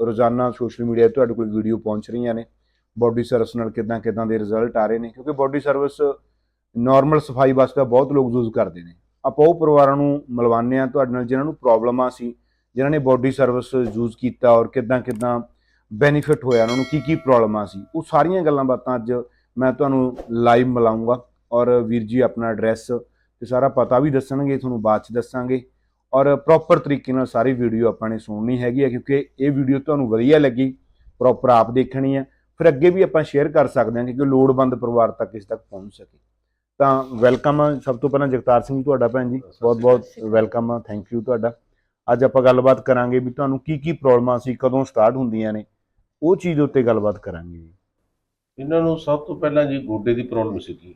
ਰੋਜ਼ਾਨਾ social media ਤੇ ਤੁਹਾਡੇ ਕੋਲ ਵੀਡੀਓ ਪਹੁੰਚ ਰਹੀਆਂ ਨੇ। ਬਾਡੀ ਸਰਵਿਸ ਨਾਲ ਕਿਦਾਂ ਕਿਦਾਂ ਦੇ ਰਿਜ਼ਲਟ ਆ ਰਹੇ ਨੇ, ਕਿਉਂਕਿ ਬਾਡੀ ਸਰਵਿਸ ਨਾਰਮਲ ਸਫ਼ਾਈ ਵਾਸਤੇ ਬਹੁਤ ਲੋਕ ਯੂਜ਼ ਕਰਦੇ ਨੇ। ਆਪਾਂ ਉਹ ਪਰਿਵਾਰਾਂ ਨੂੰ ਮਿਲਵਾਉਂਦੇ ਆ ਤੁਹਾਡੇ ਨਾਲ ਜਿਨ੍ਹਾਂ ਨੂੰ ਪ੍ਰੋਬਲਮਾਂ ਸੀ, ਜਿਨ੍ਹਾਂ ਨੇ ਬਾਡੀ ਸਰਵਿਸ ਯੂਜ਼ ਕੀਤਾ ਔਰ ਕਿਦਾਂ ਕਿਦਾਂ ਬੈਨੀਫਿਟ ਹੋਇਆ, ਉਹਨਾਂ ਨੂੰ ਕੀ ਕੀ ਪ੍ਰੋਬਲਮਾਂ ਸੀ, ਉਹ ਸਾਰੀਆਂ ਗੱਲਾਂ ਬਾਤਾਂ ਅੱਜ ਮੈਂ ਤੁਹਾਨੂੰ ਲਾਈਵ ਮਿਲਾਉਂਗਾ ਔਰ ਵੀਰ ਜੀ ਆਪਣਾ ਐਡਰੈਸ ਤੇ ਸਾਰਾ ਪਤਾ ਵੀ ਦੱਸਣਗੇ, ਤੁਹਾਨੂੰ ਬਾਅਦ ਚ ਦੱਸਾਂਗੇ। ਔਰ ਪ੍ਰੋਪਰ ਤਰੀਕੇ ਨਾਲ ਸਾਰੀ ਵੀਡੀਓ ਆਪਾਂ ਨੇ ਸੁਣਨੀ ਹੈਗੀ ਹੈ ਕਿਉਂਕਿ ਇਹ ਵੀਡੀਓ ਤੁਹਾਨੂੰ ਵਧੀਆ ਲੱਗੀ ਪ੍ਰੋਪਰ ਆਪ ਦੇਖਣੀ ਹੈ ਫਿਰ ਅੱਗੇ ਵੀ ਆਪਾਂ ਸ਼ੇਅਰ ਕਰ ਸਕਦੇ ਹਾਂ ਕਿਉਂਕਿ ਲੋੜਵੰਦ ਪਰਿਵਾਰ ਤੱਕ ਇਸ ਤੱਕ ਪਹੁੰਚ ਸਕੇ। ਤਾਂ ਵੈਲਕਮ ਆ। ਸਭ ਤੋਂ ਪਹਿਲਾਂ ਜਗਤਾਰ ਸਿੰਘ ਤੁਹਾਡਾ ਭੈਣ ਜੀ ਬਹੁਤ ਬਹੁਤ ਵੈਲਕਮ ਆ। ਥੈਂਕ ਯੂ ਤੁਹਾਡਾ। ਅੱਜ ਆਪਾਂ ਗੱਲਬਾਤ ਕਰਾਂਗੇ ਵੀ ਤੁਹਾਨੂੰ ਕੀ ਕੀ ਪ੍ਰੋਬਲਮਾਂ ਸੀ ਕਦੋਂ ਸਟਾਰਟ ਹੁੰਦੀਆਂ ਨੇ। ਉਹ ਚੀਜ਼ ਉੱਤੇ ਗੱਲਬਾਤ ਕਰਾਂਗੇ ਜੀ। ਇਹਨਾਂ ਨੂੰ ਸਭ ਤੋਂ ਪਹਿਲਾਂ ਜੀ ਗੋਡੇ ਦੀ ਪ੍ਰੋਬਲਮ ਸੀਗੀ।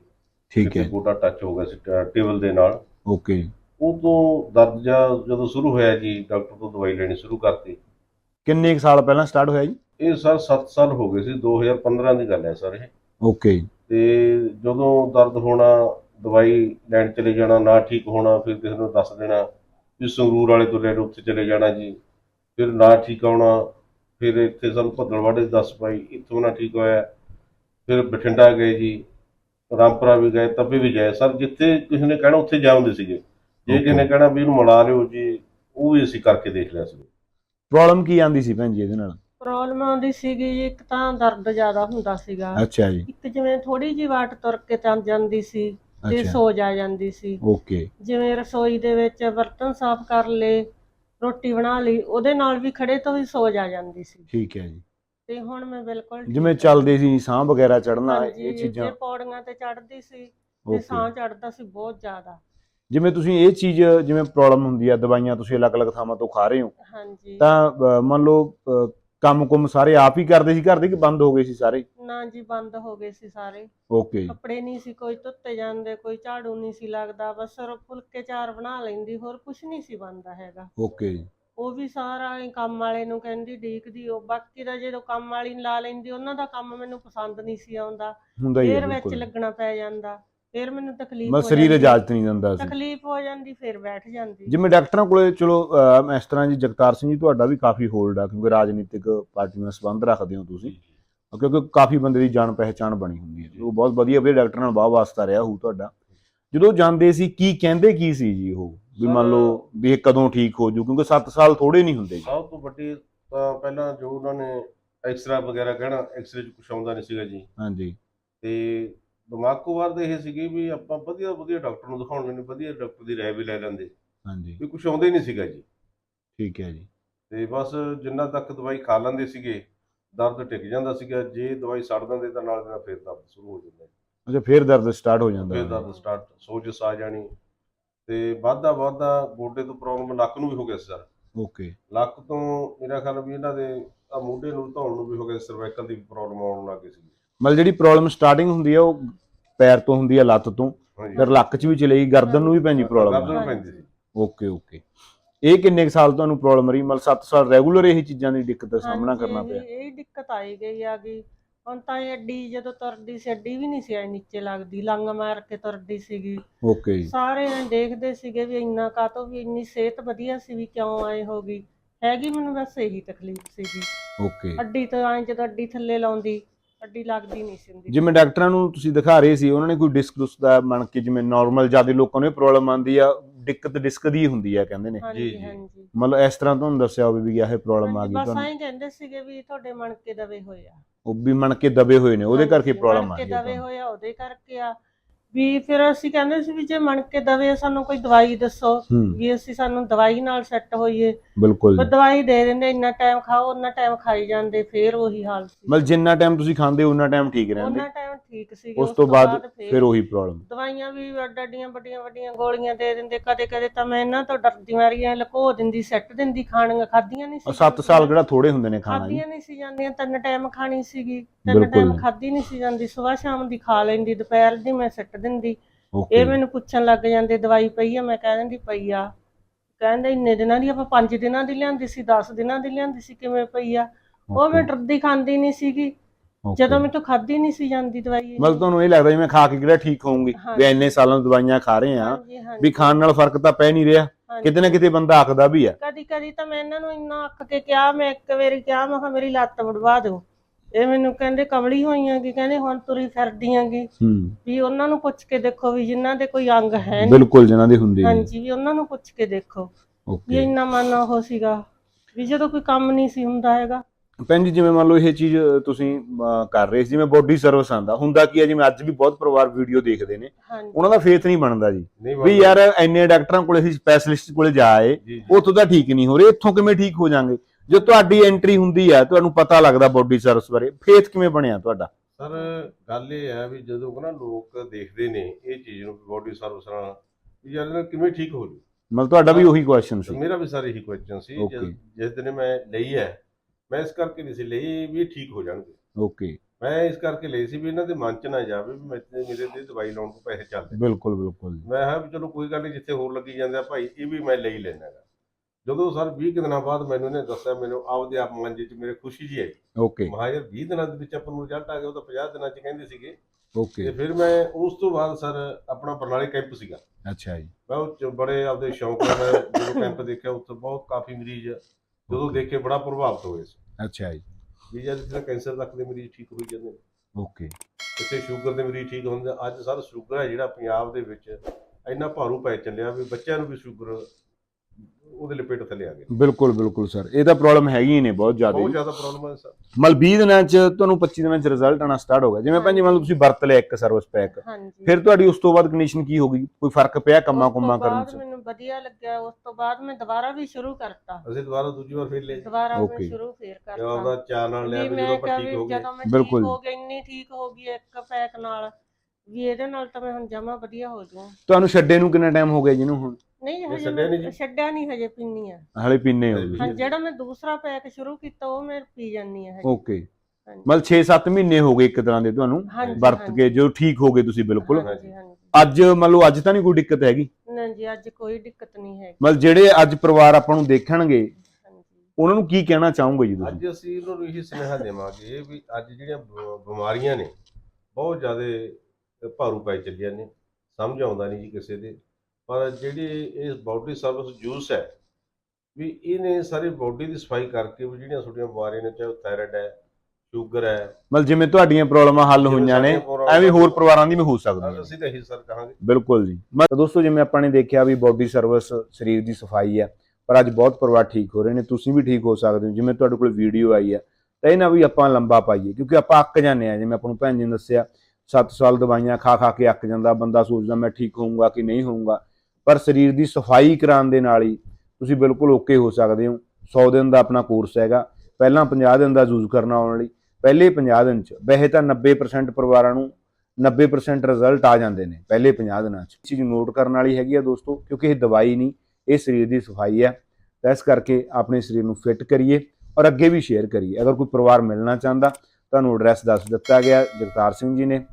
ਠੀਕ ਹੈ। ਗੋਡਾ ਟੱਚ ਹੋ ਗਿਆ ਸੀ ਟੇਬਲ ਦੇ ਨਾਲ। ਓਕੇ ਉਹ ਤੋਂ ਦਰਦ ਜਿਹਾ ਜਦੋਂ ਸ਼ੁਰੂ ਹੋਇਆ ਜੀ ਡਾਕਟਰ ਤੋਂ ਦਵਾਈ ਲੈਣੀ ਸ਼ੁਰੂ ਕਰਤੀ। ਕਿੰਨੇ ਕੁ ਸਾਲ ਪਹਿਲਾਂ ਸਟਾਰਟ ਹੋਇਆ ਜੀ? ਇਹ ਸਰ 7 ਸਾਲ ਹੋ ਗਏ ਸੀ 2015 ਦੀ ਗੱਲ ਹੈ ਸਰ ਇਹ। ਓਕੇ ਤੇ ਜਦੋਂ ਦਰਦ ਹੋਣਾ ਦਵਾਈ ਲੈਣ ਚਲੇ ਜਾਣਾ ਨਾ ਠੀਕ ਹੋਣਾ ਫਿਰ ਕਿਸੇ ਨੂੰ ਦੱਸ ਦੇਣਾ ਵੀ ਸੰਗਰੂਰ ਵਾਲੇ ਤੋਂ ਲੈ ਲਓ ਉੱਥੇ ਚਲੇ ਜਾਣਾ ਜੀ। ਫਿਰ ਨਾ ਠੀਕ ਆਉਣਾ ਫਿਰ ਇੱਥੇ ਸਾਨੂੰ ਭੱਦਲਵਾੜੇ ਦੱਸ ਪਾਈ ਇੱਥੋਂ ਨਾ ਠੀਕ ਹੋਇਆ। ਫਿਰ ਬਠਿੰਡਾ ਗਏ ਜੀ ਰਾਮਪੁਰਾ ਵੀ ਗਏ ਤੱਬੇ ਵੀ ਗਏ। ਸਰ ਜਿੱਥੇ ਕਿਸੇ ਨੇ ਕਹਿਣਾ ਉੱਥੇ ਜਾਉਂਦੇ ਸੀਗੇ। ਜੇ ਕਿਸੇ ਨੇ ਕਹਿਣਾ ਵੀ ਇਹਨੂੰ ਮਿਲਾ ਲਿਓ ਜੀ ਉਹ ਵੀ ਅਸੀਂ ਕਰਕੇ ਦੇਖ ਲਿਆ ਸੀ। ਪ੍ਰੋਬਲਮ ਕੀ ਆਂਦੀ ਸੀ ਭੈਣ ਜੀ ਇਹਦੇ ਨਾਲ? ਪ੍ਰੋਬਲਮ ਆਉਂਦੀ ਸੀਗੀ ਜੀ ਇੱਕ ਤਾਂ ਦਰਦ ਜ਼ਿਆਦਾ ਹੁੰਦਾ ਸੀਗਾ। ਅੱਛਾ ਜੀ। ਇੱਕ ਜਿਵੇਂ ਥੋੜੀ ਜਿਹੀ ਵਾਟ ਤੁਰ ਕੇ ਚੱਲ ਜਾਂਦੀ ਸੀ ਤੇ ਅੱਛਾ। ਸੋ ਜਾ ਜਾਂਦੀ ਸੀ। ਓਕੇ ਜਿਵੇਂ ਰਸੋਈ ਦੇ ਵਿੱਚ ਬਰਤਨ ਸਾਫ਼ ਕਰ ਲਏ ਰੋਟੀ ਬਣਾ ਲਈ ਉਹਦੇ ਨਾਲ ਵੀ ਖੜੇ ਤੋਂ ਵੀ ਸੋ ਜਾ ਜਾਂਦੀ ਸੀ। ਠੀਕ ਹੈ ਜੀ। ਤੇ ਹੁਣ ਮੈਂ ਬਿਲਕੁਲ ਜਿਵੇਂ। ਚੱਲਦੇ ਸੀ ਸਾਹ ਵਗੈਰਾ ਚੜਨਾ ਹਾਂਜੀ, ਇਹ ਚੀਜ਼ਾਂ। ਤੇ ਪੌੜੀਆਂ ਤੇ ਚੜਦੀ ਸੀ ਤੇ ਓਕੇ ਸਾਹ ਚੜਦਾ ਸੀ ਬਹੁਤ ਜ਼ਿਆਦਾ। ਜਿਵੇਂ ਤੁਸੀਂ ਇਹ ਚੀਜ਼ ਜਿਵੇਂ ਪ੍ਰੋਬਲਮ ਹੁੰਦੀ ਆ ਦਵਾਈਆਂ ਤੁਸੀਂ ਅਲੱਗ-ਅਲੱਗ ਥਾਵਾਂ ਤੋਂ ਖਾ ਰਹੇ ਹੋ ਹਾਂਜੀ। ਤਾਂ ਅ, ਮੰਨ ਲਓ ਅ, ਕੰਮ-ਕੁਮ ਸਾਰੇ ਆਪ ਹੀ ਕਰਦੇ ਸੀ ਘਰ ਦੇ ਕਿ ਬੰਦ ਹੋ ਗਏ ਸੀ ਸਾਰੇ? ਨਾ ਜੀ ਬੰਦ ਹੋ ਗਏ ਸੀ ਸਾਰੇ। ਓਕੇ। ਕੱਪੜੇ ਨਹੀਂ ਸੀ ਕੋਈ ਧੁੱਤੇ ਜਾਂਦੇ ਕੋਈ ਝਾੜੂ ਨਹੀਂ ਸੀ ਲੱਗਦਾ ਬਸ ਸਿਰਫ ਫੁਲਕੇ ਚਾਰ ਬਣਾ ਲੈਂਦੀ ਹੋਰ ਕੁਝ ਨਹੀਂ ਸੀ ਬਣਦਾ ਹੈਗਾ। ਓਕੇ। ਜੀ ਉਹ ਵੀ ਸਾਰਾ ਹੀ ਕੰਮ ਵਾਲੇ ਨੂੰ ਕਹਿੰਦੀ ਡੀਕਦੀ ਉਹ ਬਾਕੀ ਦਾ ਜਦੋਂ ਕੰਮ ਵਾਲੀ ਨੂੰ ਲਾ ਲੈਂਦੀ ਉਹਨਾਂ ਦਾ ਕੰਮ ਮੈਨੂੰ ਪਸੰਦ ਨਹੀਂ ਸੀ ਆਉਂਦਾ। ਹੁੰਦਾ ਹੀ ਹੈ ਫੇਰ ਵਿੱਚ ਬਿਲਕੁਲ। ਲੱਗਣਾ ਪੈ ਜਾਂਦਾ। ਫੇਰ ਮੈਨੂੰ ਤਕਲੀਫ ਮੈਂ ਹੋ ਸਰੀਰ ਜਾਂਦੀ। ਇਜਾਜ਼ਤ ਨਹੀਂ ਦਿੰਦਾ ਸੀ। ਤਕਲੀਫ ਹੋ ਜਾਂਦੀ ਫੇਰ ਬੈਠ ਜਾਂਦੀ। ਜਿਵੇਂ ਡਾਕਟਰਾਂ ਕੋਲੇ ਚਲੋ ਇਸ ਤਰ੍ਹਾਂ ਜੀ ਜਗਤਾਰ ਸਿੰਘ ਜੀ ਤੁਹਾਡਾ ਵੀ ਕਾਫੀ ਹੋਲਡ ਆ ਕਿਉਂਕਿ ਰਾਜਨੀਤਿਕ ਪਾਰਟੀ ਨਾਲ ਸੰਬੰਧ ਰੱਖਦੇ ਹੋ ਤੁਸੀਂ। ਕਿਉਂਕਿ ਕਾਫੀ ਬੰਦੇ ਦੀ ਜਾਣ ਪਹਿਚਾਣ ਬਣੀ ਹੁੰਦੀ ਹੈ। ਉਹ ਬਹੁਤ ਵਧੀਆ ਵਧੀਆ ਡਾਕਟਰ ਨਾਲ ਵਾਹ ਵਾਸਤਾ ਰਿਹਾ ਹੋਊ ਤੁਹਾਡਾ। ਜਦੋਂ ਜਾਂਦੇ ਸੀ ਕੀ ਕਹਿੰਦੇ ਕੀ ਸੀ ਜੀ ਉਹ? ਵੀ ਮੰਨ ਲਓ ਵੀ ਇਹ ਕਦੋਂ ਠੀਕ ਹੋ ਜੂ ਕਿਉਂਕਿ 7 ਸਾਲ ਥੋੜੇ ਨਹੀਂ ਹੁੰਦੇ ਜੀ। ਸਭ ਤੋਂ ਵੱਡੀ ਤਾਂ ਪਹਿਲਾਂ ਜੋ ਉਹਨਾਂ ਨੇ ਐਕਸਰਾ ਵਗੈਰਾ ਕਹਿਣਾ ਐਕਸਰੇ 'ਚ ਕੁਛ ਆਉਂਦਾ ਨਹੀਂ ਸੀਗਾ ਜੀ। ਹਾਂਜੀ। ਤੇ ਦਿਮਾਗੋਂ ਬਾਹਰ ਦੇ ਇਹ ਸੀਗੀ ਵੀ ਆਪਾਂ ਵਧੀਆ ਵਧੀਆ ਡਾਕਟਰ ਨੂੰ ਦਿਖਾਉਣ ਲੈਣੇ ਵਧੀਆ ਡਾਕਟਰ ਦੀ ਰਾਏ ਵੀ ਲੈ ਲੈਂਦੇ। ਹਾਂਜੀ। ਵੀ ਕੁਛ ਆਉਂਦਾ ਹੀ ਨਹੀਂ ਸੀਗਾ ਜੀ। ਠੀਕ ਹੈ ਜੀ। ਤੇ ਬਸ ਜਿੰਨਾ ਤੱਕ ਦਵਾਈ ਖਾ ਲੈਂਦੇ ਸੀਗੇ ਦਰਦ ਟਿਕ ਜਾਂਦਾ ਸੀਗਾ ਜੇ ਦਵਾਈ ਛੱਡ ਦਿੰਦੇ ਤਾਂ ਨਾਲ ਦੀ ਨਾਲ ਫੇਰ ਦਰਦ ਸ਼ੁਰੂ ਹੋ ਜਾਂਦਾ। ਅੱਛਾ ਫੇਰ ਦਰਦ ਸਟਾਰਟ ਹੋ ਜਾਂਦਾ। ਫੇਰ ਦਰਦ ਸਟਾਰਟ ਸੋਜਸ ਆ ਜਾਣੀ। ਤੇ ਵਾਧਾ ਵਾਧਾ ਗੋਡੇ ਤੋਂ ਪ੍ਰੋਬਲਮ ਲੱਕ ਨੂੰ ਵੀ ਹੋ ਗਿਆ ਸਰ। ਓਕੇ ਲੱਕ ਤੋਂ ਮੇਰਾ ਖਿਆਲ ਵੀ ਇਹਨਾਂ ਦੇ ਆ ਮੋਢੇ ਨੂੰ ਧੌਣ ਨੂੰ ਵੀ ਹੋ ਗਿਆ ਸਰਵਾਈਕਲ ਦੀ ਪ੍ਰੋਬਲਮ ਆਉਣ ਲੱਗ ਗਈ ਸੀ ਮਤਲਬ ਜਿਹੜੀ ਪ੍ਰੋਬਲਮ ਸਟਾਰਟਿੰਗ ਹੁੰਦੀ ਹੈ ਉਹ ਪੈਰ ਤੋਂ ਹੁੰਦੀ ਹੈ ਲੱਤ ਤੋਂ। ਫਿਰ ਲੱਕ 'ਚ ਵੀ ਚਲੇਗੀ ਗਰਦਨ ਨੂੰ ਵੀ ਭੈਣ ਪ੍ਰੋਬਲਮ ਗਰਦਨ ਨੂੰ ਪੈਂਦੀ ਸੀ। Okay okay. ਇਹ ਕਿੰਨੇ ਕੁ ਸਾਲ ਤੁਹਾਨੂੰ ਪ੍ਰੋਬਲਮ ਰਹੀ? ਮਤਲਬ 7 ਸਾਲ ਰੈਗੂਲਰ ਇਹ ਚੀਜ਼ਾਂ ਦੀ ਦਿੱਕਤ ਦਾ ਸਾਹਮਣਾ ਕਰਨਾ ਪਿਆ। ਇਹ ਦਿੱਕਤ ਆਈ ਗਈ ਆ ਗਈ ਹੁਣ ਤਾਂ ਇਹ ਅੱਡੀ ਜਦੋਂ ਤੁਰਦੀ ਸੀ ਅੱਡੀ ਵੀ ਨਹੀਂ ਸੀ ਐ ਨੀਚੇ ਲੱਗਦੀ ਲੰਗ ਮਾਰ ਕੇ ਤੁਰਦੀ ਸੀਗੀ। ਓਕੇ ਸਾਰੇ ਐਂ ਦੇਖਦੇ ਸੀਗੇ ਵੀ ਇੰਨਾ ਕਾਤੋਂ ਵੀ ਇੰਨੀ ਸਿਹਤ ਵਧੀਆ ਸੀ ਵੀ ਕਿਉਂ ਆਏ ਹੋ ਗਈ। ਹੈਗੀ ਮੈਨੂੰ ਬਸ ਇਹੀ ਤਕਲੀਫ ਸੀਗੀ। ਓਕੇ। ਅੱਡੀ ਤੋਂ ਐਂ ਜਦੋਂ ਅੱਡੀ ਥੱਲੇ ਲਾਉਂਦੀ ਅੱਡੀ ਲੱਗਦੀ ਨਹੀਂ ਸੀ ਹੁੰਦੀ। ਜਿਵੇਂ ਡਾਕਟਰਾਂ ਨੂੰ ਤੁਸੀਂ ਦਿਖਾ ਰਹੇ ਸੀ ਉਹਨਾਂ ਨੇ ਕੋਈ ਡਿਸਕ ਡੁਸਕ ਦਾ ਮੰਨ ਕੇ ਜਿਵੇਂ ਨਾਰਮਲ ਜ਼ਿਆਦਾ ਲੋਕਾਂ ਨੂੰ ਇਹ ਪ੍ਰੋਬਲਮ ਆਉਂਦੀ ਆ ਦਿੱਕਤ ਡਿਸਕ ਦੀ ਹੁੰਦੀ ਆ ਕਹਿੰਦੇ ਨੇ। ਹਾਂਜੀ ਜੀ। ਹਾਂਜੀ। ਮਤਲਬ ਇਸ ਤਰ੍ਹਾਂ ਤੁਹਾਨੂੰ ਦੱਸਿਆ ਹੋਵੇ ਵੀ ਇਹ ਪ੍ਰੋਬਲਮ ਆ ਗਈ ਬਸ ਤੁਹਾਨੂੰ। ਐਂ ਕਹਿੰਦੇ ਸੀਗੇ ਵੀ ਤੁਹਾਡੇ ਮਣਕੇ ਦਵੇ ਹੋਏ ਆ। ਉਹ ਵੀ ਮੰਨ ਕੇ ਦਬੇ ਹੋਏ ਨੇ ਉਹਦੇ ਕਰਕੇ ਪ੍ਰੋਬਲਮ ਆ ਮਣਕੇ ਗਈ ਦਵੇ ਤੁਹਾਨੂੰ। ਹੋਇਆ ਉਹਦੇ ਕਰਕੇ ਆ। ਵੀ ਫਿਰ ਅਸੀਂ ਕਹਿੰਦੇ ਸੀ ਵੀ ਜੇ ਮਣਕੇ ਦਵੇ ਸਾਨੂੰ ਕੋਈ ਦਵਾਈ ਦੱਸੋ ਹੂੰ। ਵੀ ਅਸੀਂ ਸਾਨੂੰ ਦਵਾਈ ਨਾਲ ਸੈੱਟ ਹੋਈਏ। ਬਿਲਕੁਲ। ਪਰ। ਦਵਾਈ ਦੇ ਦਿੰਦੇ ਇੰਨਾ ਟਾਈਮ ਖਾਓ ਉਹਨਾਂ ਟਾਈਮ ਖਾਈ ਜਾਂਦੇ ਫੇਰ ਉਹੀ ਹਾਲ ਸੀ। ਮਤਲਬ ਜਿੰਨਾ ਟਾਈਮ ਤੁਸੀਂ ਖਾਂਦੇ ਉਹਨਾਂ ਟਾਈਮ ਠੀਕ ਰਹਿੰਦੇ। ਉਹਨਾਂ ਠੀਕ ਸੀ ਉਸ ਤੋਂ ਬਾਅਦ ਫਿਰ ਉਹੀ ਪ੍ਰੋਬਲਮ ਦਵਾਈਆਂ ਵੀ ਅੱਡੀਆਂ ਵੱਡੀਆਂ ਵੱਡੀਆਂ ਗੋਲੀਆਂ ਦੇ ਦਿੰਦੇ ਕਦੇ ਕਦੇ ਤਾਂ ਮੈਂ ਇਹਨਾਂ ਤੋਂ ਡਰਦੀ ਮਾਰੀ ਐ ਲਕੋ ਦਿੰਦੀ ਸੈੱਟ ਦਿੰਦੀ ਖਾਣੀਆਂ ਖਾਧੀਆਂ ਨਹੀਂ ਸੀ 7 ਸਾਲ ਕਿਹੜਾ ਥੋੜੇ ਹੁੰਦੇ ਨੇ ਖਾਣਾ ਖਾਧੀਆਂ ਨਹੀਂ ਸੀ ਜਾਂਦੀਆਂ ਤਿੰਨ ਟਾਈਮ ਖਾਣੀ ਸੀਗੀ ਤਿੰਨ। ਟਾਈਮ ਖਾਧੀ ਨਹੀਂ ਸੀ ਜਾਂਦੀ ਸਵੇਰ ਸ਼ਾਮ ਦੀ ਖਾ ਲੈਂਦੀ ਦੁਪਹਿਰ ਦੀ ਮੈਂ ਸੱਟ ਦਿੰਦੀ। ਇਹ ਮੈਨੂੰ ਪੁੱਛਣ ਲੱਗ ਜਾਂਦੇ ਦਵਾਈ ਪਈ ਆ? ਮੈਂ ਕਹਿ ਦਿੰਦੀ ਪਈ ਆ। ਕਹਿੰਦੇ ਇੰਨੇ ਦਿਨਾਂ ਦੀ ਆਪਾਂ 5 ਦਿਨਾਂ ਦੀ ਲਿਆਂਦੀ ਸੀ 10 ਦਿਨਾਂ ਦੀ ਲਿਆਂਦੀ ਸੀ ਕਿਵੇਂ ਪਈ ਆ? ਉਹ ਮੈਂ ਡਰਦੀ ਖਾਂਦੀ ਨਹੀਂ ਸੀਗੀ. ਜਦੋਂ ਮੈਨੂੰ ਖਾਦੀ ਨਹੀਂ ਸੀ ਜਾਂਦੀ ਦਵਾਈ ਇਹ। ਮਤਲਬ ਤੁਹਾਨੂੰ ਇਹ ਲੱਗਦਾ ਜਿਵੇਂ ਖਾ ਕੇ ਕਿਹੜਾ ਠੀਕ ਹੋਊਂਗੀ ਵੀ। ਇੰਨੇ ਸਾਲਾਂ ਤੋਂ ਦਵਾਈਆਂ ਖਾ ਰਹੇ ਆ ਵੀ ਖਾਣ ਨਾਲ ਫ਼ਰਕ ਤਾਂ ਪੈ ਨਹੀਂ ਰਿਹਾ। ਕਿਤੇ ਨਾ ਕਿਤੇ ਬੰਦਾ ਆਖਦਾ ਵੀ ਆ। ਕਦੀ ਕਦੀ ਤਾਂ ਮੈਂ ਇਹਨਾਂ ਨੂੰ ਇੰਨਾ ਅੱਕ ਕੇ ਕਿਹਾ ਮੈਂ ਇੱਕ ਵਾਰੀ ਕਿਹਾ ਮੈਂ ਕਿਹਾ ਮੇਰੀ ਲੱਤ ਵੜਵਾ ਦਿਓ। ਇਹ ਮੈਨੂੰ ਕਹਿੰਦੇ ਕਮਲੀ ਹੋਈਆਂ ਕਿ ਕਹਿੰਦੇ ਹੁਣ ਤੁਰੀ ਫਿਰਦੀਆਂਗੀ। ਹੂੰ। ਵੀ ਉਹਨਾਂ ਨੂੰ ਪੁੱਛ ਕੇ ਦੇਖੋ ਵੀ ਜਿਨ੍ਹਾਂ ਦੇ ਕੋਈ ਅੰਗ ਹੈ ਨਹੀਂ। ਬਿਲਕੁਲ ਜਿਨ੍ਹਾਂ ਦੇ ਹੁੰਦੇ ਹਾਂਜੀ ਵੀ ਉਹਨਾਂ ਨੂੰ ਪੁੱਛ ਕੇ ਦੇਖੋ। ਵੀ ਇੰਨਾ ਮਨ ਉਹ ਸੀਗਾ ਵੀ ਜਦੋਂ ਕੋਈ ਕੰਮ ਨਹੀਂ ਸੀ ਹੁੰਦਾ ਹੈਗਾ। ਭੈਣ ਜੀ ਜਿਵੇਂ ਮੰਨ ਲਓ ਇਹ ਚੀਜ਼ ਤੁਸੀਂ ਕਰ ਰਹੇ ਸੀ ਜਿਵੇਂ ਬੋਡੀ ਸਰਵਿਸ ਆਂਦਾ ਹੁੰਦਾ ਕੀ ਹੈ ਜਿਵੇਂ ਅੱਜ ਵੀ ਬਹੁਤ ਪਰਿਵਾਰ ਵੀਡੀਓ ਦੇਖਦੇ ਨੇ ਉਹਨਾਂ ਦਾ ਫੇਥ ਨਹੀਂ ਬਣਦਾ ਜੀ। ਵੀ ਯਾਰ ਇੰਨੇ ਡਾਕਟਰਾਂ ਕੋਲੇ ਅਸੀਂ ਸਪੈਸ਼ਲਿਸਟ ਕੋਲੇ ਜਾਏ ਉੱਥੋਂ ਤਾਂ ਠੀਕ ਨਹੀਂ ਹੋ ਰਹੇ ਇੱਥੋਂ ਕਿਵੇਂ ਠੀਕ ਹੋ ਜਾਣਗੇ ਜੋ ਤੁਹਾਡੀ ਐਂਟਰੀ ਹੁੰਦੀ ਹੈ ਤੁਹਾਨੂੰ ਪਤਾ ਲੱਗਦਾ ਬੋਡੀ ਸਰਵਿਸ ਬਾਰੇ ਫੇਥ ਕਿਵੇਂ ਬਣਿਆ ਤੁਹਾਡਾ? ਸਰ ਗੱਲ ਇਹ ਹੈ ਵੀ ਜਦੋਂ ਕਿ ਨਾ ਲੋਕ ਦੇਖਦੇ ਨੇ ਇਹ ਚੀਜ਼ ਨੂੰ ਬੋਡੀ ਸਰਵਿਸ ਨਾਲ ਵੀ ਯਾਰ ਕਿਵੇਂ ਠੀਕ ਹੋ ਜੂ? ਮਤਲਬ ਤੁਹਾਡਾ ਵੀ ਉਹੀ ਕੁਐਸਚਨ ਸੀ। ਮੇਰਾ ਵੀ ਸਾਰੇ ਇਹੀ ਕੁਐਸਚਨ ਸੀ ਜਿਸ ਦਿਨ ਮੈਂ ਲਈ ਹੈ ਮੈਂ ਇਸ ਕਰਕੇ ਨਹੀਂ ਸੀ ਲਈ ਵੀ ਇਹ ਠੀਕ ਹੋ ਜਾਣਗੇ। ਓਕੇ। ਮੈਂ ਇਸ ਕਰਕੇ ਲਈ ਸੀ ਵੀ ਇਹਨਾਂ ਦੇ ਮਨ ਚ ਨਾ ਜਾਵੇ ਵੀ ਮੈਂ ਤੇ ਮੇਰੇ ਤੇ ਦਵਾਈ ਲਾਉਣ ਨੂੰ ਪੈਸੇ ਚੱਲਦੇ ਬਿਲਕੁਲ ਬਿਲਕੁਲ ਮੈਂ ਕਿਹਾ ਵੀ ਚਲੋ ਕੋਈ ਗੱਲ ਨਹੀਂ ਜਿੱਥੇ ਹੋਰ ਲੱਗੀ ਜਾਂਦੇ ਆ ਭਾਈ ਇਹ ਵੀ ਮੈਂ ਲਈ ਲੈਣਾ ਹੈਗਾ। ਜਦੋਂ ਸਰ 20 ਕੁ ਦਿਨਾਂ ਬਾਅਦ ਮੈਨੂੰ ਇਹਨੇ ਦੱਸਿਆ ਮੈਨੂੰ ਆਪਦੇ ਆਪ ਮਨ ਚ ਮੇਰੇ ਖੁਸ਼ੀ ਜੀ ਆਈ। ਓਕੇ। ਮਹਾ ਯਾਰ 20 ਦਿਨਾਂ ਦੇ ਵਿੱਚ ਆਪਾਂ ਨੂੰ ਰਿਜ਼ਲਟ ਆ ਗਿਆ ਉਹ ਤਾਂ 50 ਦਿਨਾਂ ਚ ਕਹਿੰਦੇ ਸੀਗੇ। ਤੇ ਓਕੇ ਫਿਰ ਮੈਂ ਉਸ ਤੋਂ ਬਾਅਦ ਸਰ ਆਪਣਾ ਬਰਨਾਲੇ ਕੈਂਪ ਸੀਗਾ। ਅੱਛਾ ਜੀ। ਮੈਂ ਉਹ 'ਚ ਬੜੇ ਆਪਦੇ ਸ਼ੌਂਕ ਨਾਲ ਮੈਂ ਜਦੋਂ ਕੈਂਪ ਦੇਖਿਆ ਉੱਥੇ ਬਹੁਤ ਕਾਫੀ ਮਰੀਜ਼ ਜਦੋਂ ਦੇਖੇ ਬੜਾ ਪ੍ਰਭਾਵਿਤ ਹੋਏ ਸੀ। ਅੱਛਾ ਜੀ। ਵੀ ਜਦ ਜਿੱਥੇ ਕੈਂਸਰ ਤੱਕ ਦੇ ਮਰੀਜ਼ ਠੀਕ ਹੋਈ ਜਾਂਦੇ ਨੇ। ਓਕੇ ਇੱਥੇ ਸ਼ੂਗਰ ਦੇ ਮਰੀਜ਼ ਠੀਕ ਹੁੰਦੇ। ਅੱਜ ਸਰ ਸ਼ੂਗਰ ਹੈ ਜਿਹੜਾ ਪੰਜਾਬ ਦੇ ਵਿੱਚ ਇੰਨਾ ਭਾਰੂ ਪੈ ਚੱਲਿਆ ਵੀ ਬੱਚਿਆਂ ਨੂੰ ਵੀ ਸ਼ੂਗਰ ਉਹਦੇ ਲਪੇਟ ਥੱਲੇ ਆ ਗਿਆ ਬਿਲਕੁਲ ਬਿਲਕੁਲ ਸਰ। ਇਹ ਤਾਂ ਪ੍ਰੋਬਲਮ ਹੈਗੀ ਹੀ ਨੇ ਬਹੁਤ ਜ਼ਿਆਦਾ। ਬਹੁਤ ਜ਼ਿਆਦਾ ਪ੍ਰੋਬਲਮ ਹੈ ਸਰ। ਮਤਲਬ 20 ਦਿਨਾਂ ਚ ਤੁਹਾਨੂੰ 25 ਦਿਨਾਂ ਚ ਰਿਜ਼ਲਟ ਆਣਾ ਸਟਾਰਟ ਹੋ ਗਿਆ। ਜਿਵੇਂ ਭੈਣ ਜੀ ਮੰਨ ਲਓ ਤੁਸੀਂ ਵਰਤ ਲਿਆ ਇੱਕ ਸਰਵਿਸ ਪੈਕ ਫਿਰ ਤੁਹਾਡੀ ਉਸ ਤੋਂ ਬਾਅਦ ਕੰਡੀਸ਼ਨ ਕੀ ਹੋ ਗਈ? ਕੋਈ ਫ਼ਰਕ ਪਿਆ ਕੰਮਾਂ ਕੁੰਮਾਂ ਕਰਨ ਚ? ਮੈਨੂੰ ਵਧੀਆ ਲੱਗਿਆ। ਉਸ ਤੋਂ ਬਾਅਦ ਮੈਂ ਦੁਬਾਰਾ ਵੀ ਸ਼ੁਰੂ ਕਰਤਾ। ਅਸੀਂ ਦੁਬਾਰਾ ਦੂਜੀ ਵਾਰ ਫਿਰ ਲੈ ਦੁਬਾਰਾ ਮੈਂ. ਸ਼ੁਰੂ ਫੇਰ ਜੋ ਆਪਦਾ ਕਰਤਾ ਚਾਹ ਨਾਲ ਲਿਆ ਜਦੋਂ ਠੀਕ ਹੋ ਗਏ। ਜਦੋਂ ਠੀਕ ਬਿਲਕੁਲ। ਹੋ ਗਈ ਇੰਨੀ ਠੀਕ ਹੋ ਗਈ ਇੱਕ ਪੈਕ ਨਾਲ ਵੀ ਇਹਦੇ ਨਾਲ ਤਾਂ ਮੈਂ ਹੁਣ ਜਮਾ ਵਧੀਆ ਹੋ ਜਾਊਂ। ਤੁਹਾਨੂੰ ਛੱਡੇ ਨੂੰ ਕਿੰਨਾ ਟਾਈਮ ਹੋ ਗਿਆ ਜਿਹਨੂੰ ਹੁਣ? ਨਹੀਂ ਨਹੀਂ, ਹਜੇ ਛੱਡਿਆ ਨਹੀਂ ਮੈਂ ਜੀ। ਛੱਡਿਆ ਨਹੀਂ ਹਜੇ ਪੀਣੀ ਆ। ਹਲੇ ਪੀਨੇ ਹੋ ਹਾਂਜੀ। ਹਾਂ ਤੁਸੀਂ? ਜਿਹੜਾ ਮੈਂ ਦੂਸਰਾ ਪੈਕ ਸ਼ੁਰੂ ਕੀਤਾ ਉਹ ਮੈਂ ਪੀ ਜਾਂਦੀ ਆ ਹਜੇ। ਓਕੇ। ਹਾਂਜੀ। ਮਤਲਬ 6-7 ਮਹੀਨੇ ਹੋ ਗਏ ਇੱਕ ਤਰ੍ਹਾਂ ਦੇ ਤੁਹਾਨੂੰ? ਹਾਂਜੀ, ਵਰਤ ਹਾਂਜੀ। ਕੇ ਜੋ ਠੀਕ ਹੋ ਗਏ ਤੁਸੀਂ ਬਿਲਕੁਲ। ਹਾਂਜੀ ਹਾਂਜੀ ਅੱਜ ਮੰਨ ਲਓ ਅੱਜ ਤਾਂ ਨਹੀਂ ਕੋਈ ਦਿੱਕਤ ਹੈਗੀ? ਨਾ ਜੀ ਅੱਜ ਕੋਈ ਦਿੱਕਤ ਨਹੀਂ ਹੈ ਮਤਲਬ ਜਿਹੜੇ ਅੱਜ ਪਰਿਵਾਰ ਆਪਾਂ ਨੂੰ ਦੇਖਣਗੇ ਹਾਂਜੀ। ਉਹਨਾਂ ਨੂੰ ਕੀ ਕਹਿਣਾ ਚਾਹੋਗੇ ਜੀ ਤੁਸੀਂ? ਅੱਜ ਅਸੀਂ ਉਹਨਾਂ ਨੂੰ ਇਹ ਸੁਨੇਹਾ ਦੇਵਾਂਗੇ ਵੀ ਅੱਜ ਜਿਹੜੀਆਂ ਬ- ਬਿਮਾਰੀਆਂ ਨੇ ਬਹੁਤ ਜ਼ਿਆਦਾ ਭਾਰੂ ਪੈ ਚੱਲੀਆਂ ਨੇ। ਸਮਝ ਆਉਂਦਾ ਨਹੀਂ ਜੀ ਕਿਸੇ ਦੇ। ਪਰ ਜਿਹੜੀ ਇਹ ਬਾਡੀ ਸਰਵਿਸ ਜੂਸ ਹੈ ਵੀ ਇਹਨੇ ਸਾਰੀ ਬਾਡੀ ਦੀ ਸਫ਼ਾਈ ਕਰਕੇ ਵੀ ਜਿਹੜੀਆਂ ਛੋਟੀਆਂ ਬਿਮਾਰੀਆਂ ਨੇ ਚਾਹੇ ਥਾਇਰਾਇਡ ਹੈ ਸ਼ੂਗਰ ਹੈ ਮਤਲਬ ਜਿਵੇਂ ਤੁਹਾਡੀਆਂ ਪ੍ਰੋਬਲਮਾਂ ਹੱਲ ਹੋਈਆਂ ਨੇ ਐਵੇਂ ਹੋਰ ਪਰਿਵਾਰਾਂ ਦੀ ਵੀ ਹੋ ਸਕਦੀਆਂ ਨੇ। ਅਸੀਂ ਤਾਂ ਇਹੀ ਸਰ ਕਹਾਂਗੇ। ਬਿਲਕੁਲ ਜੀ। ਤਾਂ ਦੋਸਤੋ ਜਿਵੇਂ ਆਪਾਂ ਨੇ ਦੇਖਿਆ ਵੀ ਬਾਡੀ ਸਰਵਿਸ ਸਰੀਰ ਦੀ ਸਫ਼ਾਈ ਹੈ ਪਰ ਅੱਜ ਬਹੁਤ ਪਰਿਵਾਰ ਠੀਕ ਹੋ ਰਹੇ ਨੇ ਤੁਸੀਂ ਵੀ ਠੀਕ ਹੋ ਸਕਦੇ ਹੋ। ਜਿਵੇਂ ਤੁਹਾਡੇ ਕੋਲ ਵੀਡੀਓ ਆਈ ਹੈ ਤਾਂ ਇਹਨਾਂ ਵੀ ਆਪਾਂ ਲੰਬਾ ਪਾਈਏ ਕਿਉਂਕਿ ਆਪਾਂ ਅੱਕ ਜਾਂਦੇ ਆ ਜਿਵੇਂ ਆਪਾਂ ਨੂੰ ਭੈਣ ਜੀ ਨੇ ਦੱਸਿਆ 7 ਸਾਲ ਦਵਾਈਆਂ ਖਾ ਖਾ ਕੇ ਅੱਕ ਜਾਂਦਾ ਬੰਦਾ ਸੋਚਦਾ ਮੈਂ ਠੀਕ ਹੋਊਂਗਾ ਕਿ ਨਹੀਂ ਹੋਊਂਗਾ। ਪਰ ਸਰੀਰ ਦੀ ਸਫ਼ਾਈ ਕਰਾਉਣ ਦੇ ਨਾਲ ਹੀ ਤੁਸੀਂ ਬਿਲਕੁਲ ਓਕੇ ਹੋ ਸਕਦੇ ਹੋ। 100 ਦਿਨ ਦਾ ਆਪਣਾ ਕੋਰਸ ਹੈਗਾ। ਪਹਿਲਾਂ 50 ਦਿਨ ਦਾ ਯੂਜ਼ ਕਰਨਾ ਆਉਣ ਲਈ। ਪਹਿਲੇ 50 ਦਿਨ ਚ। ਵੈਸੇ ਤਾਂ 90% ਪਰਿਵਾਰਾਂ ਨੂੰ 90% ਰਿਜ਼ਲਟ ਆ ਜਾਂਦੇ ਨੇ ਪਹਿਲੇ 50 ਦਿਨਾਂ 'ਚ। ਇਹ ਚੀਜ਼ ਨੋਟ ਕਰਨ ਵਾਲੀ ਹੈਗੀ ਆ ਦੋਸਤੋ, ਕਿਉਂਕਿ ਇਹ ਦਵਾਈ ਨਹੀਂ, ਇਹ ਸਰੀਰ ਦੀ ਸਫ਼ਾਈ ਹੈ ਇਸ ਕਰਕੇ ਆਪਣੇ ਸਰੀਰ ਨੂੰ ਫਿੱਟ ਕਰੀਏ ਔਰ ਅੱਗੇ ਵੀ ਸ਼ੇਅਰ ਕਰੀਏ। ਅਗਰ ਕੋਈ ਪਰਿਵਾਰ ਮਿਲਣਾ ਚਾਹੁੰਦਾ, ਤੁਹਾਨੂੰ ਐਡਰੈਸ ਦੱਸ ਦਿੱਤਾ ਗਿਆ। ਜਗਤਾਰ ਸਿੰਘ ਜੀ ਨੇ।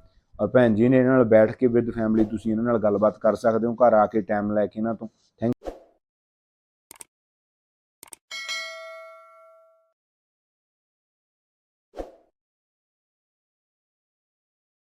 ਭੈਣ ਜੀ ਨੇ ਇਹਨਾਂ ਨਾਲ ਬੈਠ ਕੇ ਵਿਦ ਫੈਮਿਲੀ ਤੁਸੀਂ ਇਹਨਾਂ ਨਾਲ ਗੱਲਬਾਤ ਕਰ ਸਕਦੇ ਹੋ, ਘਰ ਆ ਕੇ ਟਾਈਮ ਲੈ ਕੇ ਇਹਨਾਂ ਤੋਂ।